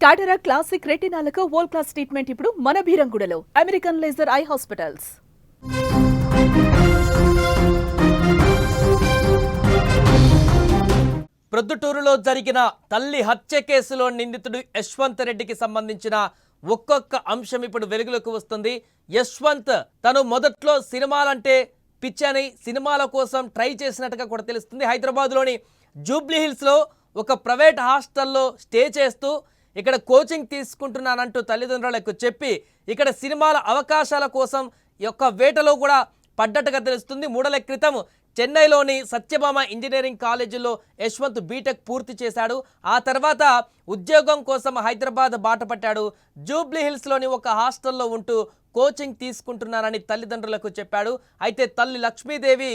టాటరా classic రెటినాలకు world class treatment ఇప్పుడు మన బీరంగుడలో అమెరికన్ లేజర్ ఐ హాస్పిటల్స్ ప్రొద్దుటూరులో జరిగిన తల్లి హత్య కేసులో నిందితుడు యశ్వంత్ రెడ్డికి సంబంధించిన ఒక్కొక్క అంశం ఇప్పుడు వెలుగులోకి వస్తుంది. యశ్వంత్ తను మొదట్లో సినిమాలంటే పిచ్చని సినిమాల కోసం ట్రై చేసినట్టుగా కూడా తెలుస్తుంది. హైదరాబాద్లోని జూబ్లీ హిల్స్లో ఒక ప్రైవేట్ హాస్టల్లో స్టే చేస్తూ ఇక్కడ కోచింగ్ తీసుకుంటున్నానంటూ తల్లిదండ్రులకు చెప్పి ఇక్కడ సినిమాల అవకాశాల కోసం యొక్క వేటలో కూడా పడ్డట్టుగా తెలుస్తుంది. మూడల క్రితం చెన్నైలోని సత్యభామ ఇంజనీరింగ్ కాలేజీలో యశ్వంత్ బీటెక్ పూర్తి చేశాడు. ఆ తర్వాత ఉద్యోగం కోసం హైదరాబాద్ బాట పట్టాడు. జూబ్లీ హిల్స్లోని ఒక హాస్టల్లో ఉంటూ కోచింగ్ తీసుకుంటున్నానని తల్లిదండ్రులకు చెప్పాడు. అయితే తల్లి లక్ష్మీదేవి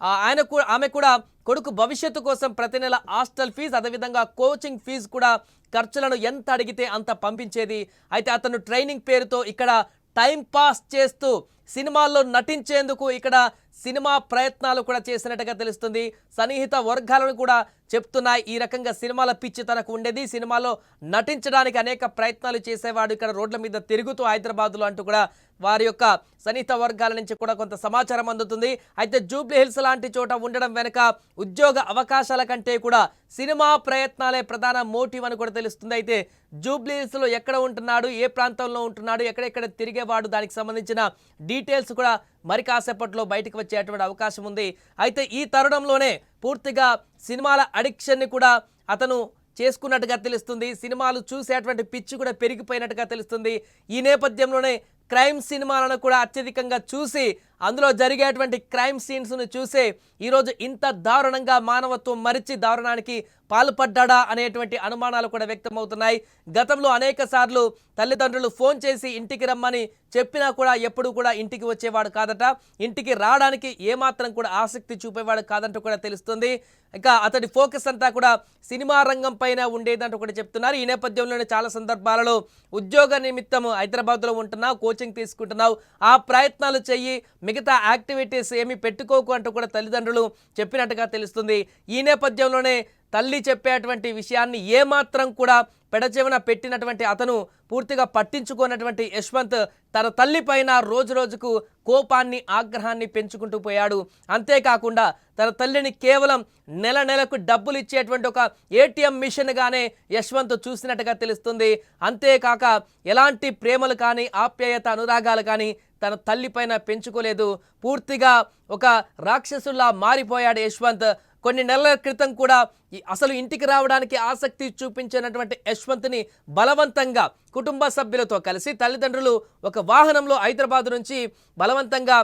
ఆయన కూడా ఆమె కూడా కొడుకు భవిష్యత్తు కోసం ప్రతి నెల హాస్టల్ ఫీజు అదేవిధంగా కోచింగ్ ఫీజు కూడా ఖర్చులను ఎంత అడిగితే అంత పంపించేది. అయితే అతను ట్రైనింగ్ పేరుతో ఇక్కడ టైం పాస్ చేస్తూ సినిమాల్లో నటించేందుకు ఇక్కడ సినిమా ప్రయత్నాలు కూడా చేసినట్టుగా తెలుస్తుంది. సన్నిహిత వర్గాలను కూడా చెప్తున్నాయి. ఈ రకంగా సినిమాల పిచ్చి తనకు ఉండేది. సినిమాలో నటించడానికి అనేక ప్రయత్నాలు చేసేవాడు ఇక్కడ రోడ్ల మీద తిరుగుతూ హైదరాబాద్లో అంటూ కూడా వారి యొక్క సన్నిహిత వర్గాల నుంచి కూడా కొంత సమాచారం అందుతుంది. అయితే జూబ్లీ హిల్స్ లాంటి చోట ఉండడం వెనుక ఉద్యోగ అవకాశాల కంటే కూడా సినిమా ప్రయత్నాలే ప్రధాన మోటివ్ అని కూడా తెలుస్తుంది. అయితే జూబ్లీ హిల్స్లో ఎక్కడ ఉంటున్నాడు? ఏ ప్రాంతంలో ఉంటున్నాడు? ఎక్కడెక్కడ తిరిగేవాడు? దానికి సంబంధించిన డీ డీటెయిల్స్ కూడా మరి కాసేపట్లో బయటకు వచ్చేటువంటి అవకాశం ఉంది. అయితే ఈ తరుణంలోనే పూర్తిగా సినిమాల అడిక్షన్ని కూడా అతను చేసుకున్నట్టుగా తెలుస్తుంది. సినిమాలు చూసేటువంటి పిచ్చి కూడా పెరిగిపోయినట్టుగా తెలుస్తుంది. ఈ నేపథ్యంలోనే క్రైమ్ సినిమాలను కూడా అత్యధికంగా చూసి అందులో జరిగేటువంటి క్రైమ్ సీన్స్ను చూసే ఈరోజు ఇంత దారుణంగా మానవత్వం మరిచి దారుణానికి పాల్పడ్డా అనేటువంటి అనుమానాలు కూడా వ్యక్తమవుతున్నాయి. గతంలో అనేక సార్లు తల్లిదండ్రులు ఫోన్ చేసి ఇంటికి రమ్మని చెప్పినా కూడా ఎప్పుడు కూడా ఇంటికి వచ్చేవాడు కాదట. ఇంటికి రావడానికి ఏమాత్రం కూడా ఆసక్తి చూపేవాడు కాదంటూ కూడా తెలుస్తుంది. ఇంకా అతడి ఫోకస్ అంతా కూడా సినిమా రంగం పైన ఉండేదంటూ కూడా చెప్తున్నారు. ఈ నేపథ్యంలోనే చాలా సందర్భాలలో ఉద్యోగ నిమిత్తం హైదరాబాద్లో ఉంటున్నావు కోచింగ్ తీసుకుంటున్నావు. ఆ ప్రయత్నాలు చెయ్యి మిగతా యాక్టివిటీస్ ఏమి పెట్టుకోకు అంటూ కూడా తల్లిదండ్రులు చెప్పినట్టుగా తెలుస్తుంది. ఈ నేపథ్యంలోనే తల్లి చెప్పేటువంటి విషయాన్ని ఏమాత్రం కూడా పెడచెవిన పెట్టినటువంటి అతను పూర్తిగా పట్టించుకోనటువంటి యశ్వంత్ తన తల్లి పైన రోజు రోజుకు కోపాన్ని ఆగ్రహాన్ని పెంచుకుంటూ పోయాడు. అంతేకాకుండా తన తల్లిని కేవలం నెల నెలకు డబ్బులు ఇచ్చేటువంటి ఒక ఏటీఎం మిషన్గానే యశ్వంత్ చూసినట్టుగా తెలుస్తుంది. అంతేకాక ఎలాంటి ప్రేమలు కానీ ఆప్యాయత అనురాగాలు కానీ తన తల్లి పైన పెంచుకోలేదు. పూర్తిగా ఒక రాక్షసుల్లా మారిపోయాడు యశ్వంత్. కొన్ని నెలల క్రితం కూడా ఈ అసలు ఇంటికి రావడానికి ఆసక్తి చూపించినటువంటి యశ్వంత్ని బలవంతంగా కుటుంబ సభ్యులతో కలిసి తల్లిదండ్రులు ఒక వాహనంలో హైదరాబాద్ నుంచి బలవంతంగా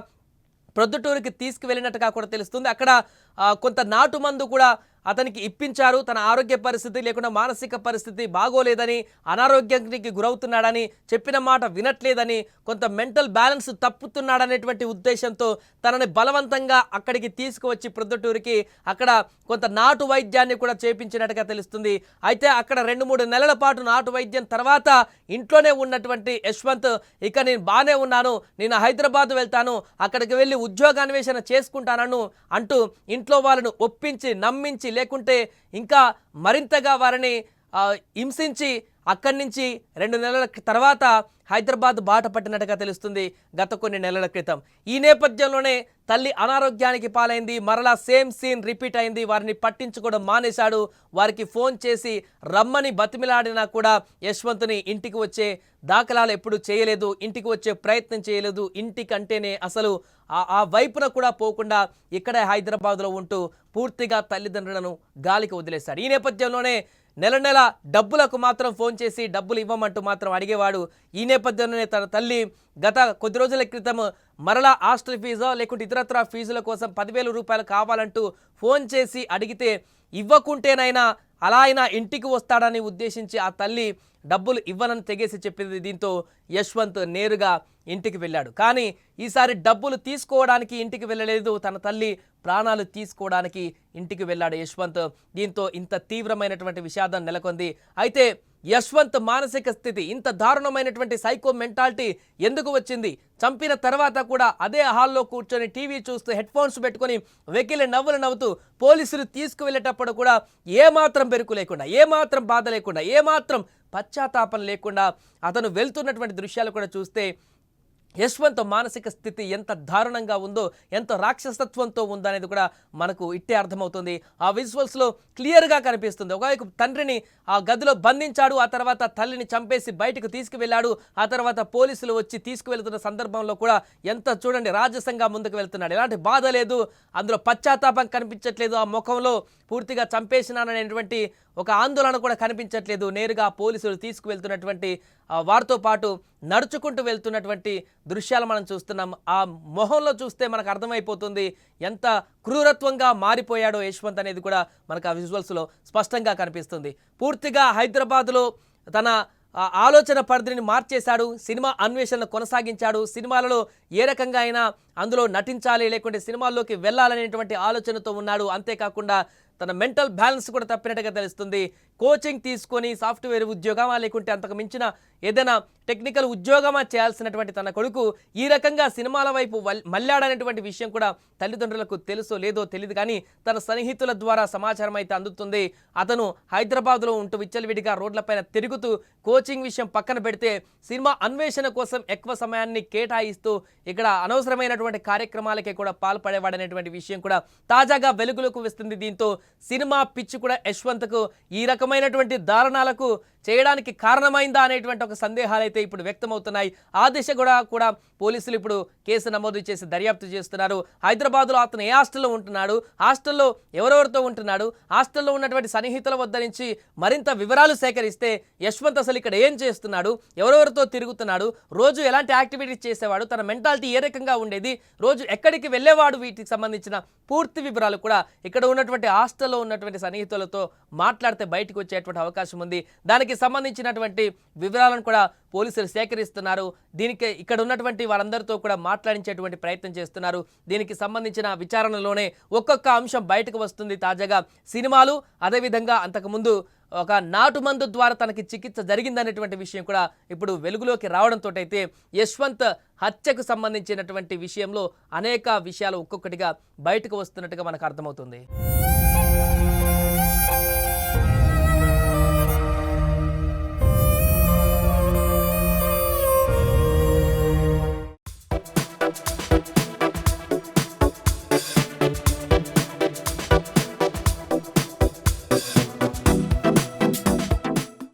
ప్రొద్దుటూరుకి తీసుకువెళ్ళినట్టుగా కూడా తెలుస్తుంది. అక్కడ కొంత నాటు మందు కూడా అతనికి ఇప్పించారు. తన ఆరోగ్య పరిస్థితి లేకుండా మానసిక పరిస్థితి బాగోలేదని అనారోగ్యానికి గురవుతున్నాడని చెప్పిన మాట వినట్లేదని కొంత మెంటల్ బ్యాలెన్స్ తప్పుతున్నాడనేటువంటి ఉద్దేశంతో తనని బలవంతంగా అక్కడికి తీసుకువచ్చి ప్రొద్దుటూరికి అక్కడ కొంత నాటు వైద్యాన్ని కూడా చేపించినట్టుగా తెలుస్తుంది. అయితే అక్కడ రెండు మూడు నెలల పాటు నాటు వైద్యం తర్వాత ఇంట్లోనే ఉన్నటువంటి యశ్వంత్ ఇక నేను బాగానే ఉన్నాను నేను హైదరాబాద్ వెళ్తాను అక్కడికి వెళ్ళి ఉద్యోగాన్వేషణ చేసుకుంటానను అంటూ ఇంట్లో వాళ్ళను ఒప్పించి నమ్మించి లేకుంటే ఇంకా మరింతగా వారిని హింసించి అక్కడి నుంచి రెండు నెలల తర్వాత హైదరాబాద్ బాట పట్టినట్టుగా తెలుస్తుంది గత కొన్ని నెలల క్రితం. ఈ నేపథ్యంలోనే తల్లి అనారోగ్యానికి పాలైంది. మరలా సేమ్ సీన్ రిపీట్ అయింది. వారిని పట్టించుకోవడం మానేశాడు. వారికి ఫోన్ చేసి రమ్మని బతిమిలాడినా కూడా యశ్వంత్ని ఇంటికి వచ్చే దాఖలాలు ఎప్పుడు చేయలేదు. ఇంటికి వచ్చే ప్రయత్నం చేయలేదు. ఇంటికంటేనే అసలు ఆ ఆ వైపున కూడా పోకుండా ఇక్కడే హైదరాబాద్లో ఉంటూ పూర్తిగా తల్లిదండ్రులను గాలికి వదిలేశాడు. ఈ నేపథ్యంలోనే నెల నెల డబ్బులకు మాత్రం ఫోన్ చేసి డబ్బులు ఇవ్వమంటూ మాత్రం అడిగేవాడు. ఈ నేపథ్యంలోనే తన తల్లి గత కొద్ది రోజుల క్రితం మరలా హాస్టల్ ఫీజో లేకుంటే ఇతరత్ర ఫీజుల కోసం పదివేల రూపాయలు కావాలంటూ ఫోన్ చేసి అడిగితే ఇవ్వకుంటేనైనా అలా అయినా ఇంటికి వస్తాడని ఉద్దేశించి ఆ తల్లి డబ్బులు ఇవ్వనని తెగేసి చెప్పింది. దీంతో యశ్వంత్ నేరుగా ఇంటికి వెళ్ళాడు. కానీ ఈసారి డబ్బులు తీసుకోవడానికి ఇంటికి వెళ్ళలేదు. తన తల్లి ప్రాణాలు తీసుకోవడానికి ఇంటికి వెళ్ళాడు యశ్వంత్. దీంతో ఇంత తీవ్రమైనటువంటి విషాదం నెలకొంది. అయితే యశ్వంత్ మానసిక స్థితి ఇంత దారుణమైనటువంటి సైకో మెంటాలిటీ ఎందుకు వచ్చింది? చంపిన తర్వాత కూడా అదే హాల్లో కూర్చొని టీవీ చూస్తూ హెడ్ ఫోన్స్ పెట్టుకొని వెకిలి నవ్వులు నవ్వుతూ పోలీసులు తీసుకువెళ్ళేటప్పుడు కూడా ఏమాత్రం బెరుకు లేకుండా ఏమాత్రం బాధ లేకుండా ఏమాత్రం పశ్చాత్తాపం లేకుండా అతను వెళ్తున్నటువంటి దృశ్యాలు కూడా చూస్తే యశ్వంత్ మానసిక స్థితి ఎంత దారుణంగా ఉందో ఎంత రాక్షసత్వంతో ఉందో అనేది కూడా మనకు ఇట్టే అర్థమవుతుంది. ఆ విజువల్స్లో క్లియర్గా కనిపిస్తుంది. ఒకవైపు తండ్రిని ఆ గదిలో బంధించాడు ఆ తర్వాత తల్లిని చంపేసి బయటకు తీసుకువెళ్ళాడు ఆ తర్వాత పోలీసులు వచ్చి తీసుకువెళ్తున్న సందర్భంలో కూడా ఎంత చూడండి రాజసంగా ముందుకు వెళ్తున్నాడు. ఎలాంటి బాధ లేదు. అందులో పశ్చాత్తాపం కనిపించట్లేదు. ఆ ముఖంలో పూర్తిగా చంపేసినాననేటువంటి ఒక ఆందోళన కూడా కనిపించట్లేదు. నేరుగా పోలీసులు తీసుకువెళ్తున్నటువంటి వారితో పాటు నడుచుకుంటూ వెళ్తున్నటువంటి దృశ్యాలు మనం చూస్తున్నాం. ఆ మొహంలో చూస్తే మనకు అర్థమైపోతుంది ఎంత క్రూరత్వంగా మారిపోయాడో యశ్వంత్ అనేది కూడా మనకు ఆ విజువల్స్లో స్పష్టంగా కనిపిస్తుంది. పూర్తిగా హైదరాబాద్లో తన ఆలోచన పరిధిని మార్చేశాడు. సినిమా అన్వేషణను కొనసాగించాడు. సినిమాలలో ఏ రకంగా అయినా అందులో నటించాలి లేకుంటే సినిమాల్లోకి వెళ్ళాలనేటువంటి ఆలోచనతో ఉన్నాడు. అంతేకాకుండా తన మెంటల్ బ్యాలెన్స్ కూడా తప్పినట్టుగా తెలుస్తుంది. కోచింగ్ తీసుకొని సాఫ్ట్వేర్ ఉద్యోగమా లేకుంటే అంతకు మించిన ఏదైనా టెక్నికల్ ఉద్యోగమా చేయాల్సినటువంటి తన కొడుకు ఈ రకంగా సినిమాల వైపు మళ్ళాడనేటువంటి విషయం కూడా తల్లిదండ్రులకు తెలుసో లేదో తెలియదు కానీ తన సన్నిహితుల ద్వారా సమాచారం అయితే అందుతుంది. అతను హైదరాబాద్లో ఉంటూ విచ్చలవిడిగా రోడ్లపైన తిరుగుతూ కోచింగ్ విషయం పక్కన పెడితే సినిమా అన్వేషణ కోసం ఎక్కువ సమయాన్ని కేటాయిస్తూ ఇక్కడ అనవసరమైనటువంటి కార్యక్రమాలకే కూడా పాల్పడేవాడనేటువంటి విషయం కూడా తాజాగా వెలుగులోకి వస్తుంది దీంతో సినిమా పిచ్చి కూడా యశ్వంత్కు ఈ రకమైనటువంటి దారుణాలకు చేయడానికి కారణమైందా అనేటువంటి ఒక సందేహాలు అయితే ఇప్పుడు వ్యక్తమవుతున్నాయి. ఆ దిశ కూడా కూడా పోలీసులు ఇప్పుడు కేసు నమోదు చేసి దర్యాప్తు చేస్తున్నారు. హైదరాబాద్లో అతను ఏ హాస్టల్లో ఉంటున్నాడు? హాస్టల్లో ఎవరెవరితో ఉంటున్నాడు? హాస్టల్లో ఉన్నటువంటి సన్నిహితుల వద్ద నుంచి మరింత వివరాలు సేకరిస్తే యశ్వంత్ అసలు ఇక్కడ ఏం చేస్తున్నాడు? ఎవరెవరితో తిరుగుతున్నాడు? రోజు ఎలాంటి యాక్టివిటీస్ చేసేవాడు? తన మెంటాలిటీ ఏ రకంగా ఉండేది? రోజు ఎక్కడికి వెళ్ళేవాడు? వీటికి సంబంధించిన పూర్తి వివరాలు కూడా ఇక్కడ ఉన్నటువంటి హాస్టల్ హాస్టల్లో ఉన్నటువంటి సన్నిహితులతో మాట్లాడితే బయటకు వచ్చేటువంటి అవకాశం ఉంది. దానికి సంబంధించినటువంటి వివరాలను కూడా పోలీసులు సేకరిస్తున్నారు. దీనికి ఇక్కడ ఉన్నటువంటి వారందరితో కూడా మాట్లాడించేటువంటి ప్రయత్నం చేస్తున్నారు. దీనికి సంబంధించిన విచారణలోనే ఒక్కొక్క అంశం బయటకు వస్తుంది తాజాగా. సినిమాలు అదేవిధంగా అంతకుముందు ఒక నాటు మందు ద్వారా తనకి చికిత్స జరిగిందనేటువంటి విషయం కూడా ఇప్పుడు వెలుగులోకి రావడంతో అయితే యశ్వంత్ హత్యకు సంబంధించినటువంటి విషయంలో అనేక విషయాలు ఒక్కొక్కటిగా బయటకు వస్తున్నట్టుగా మనకు అర్థమవుతుంది.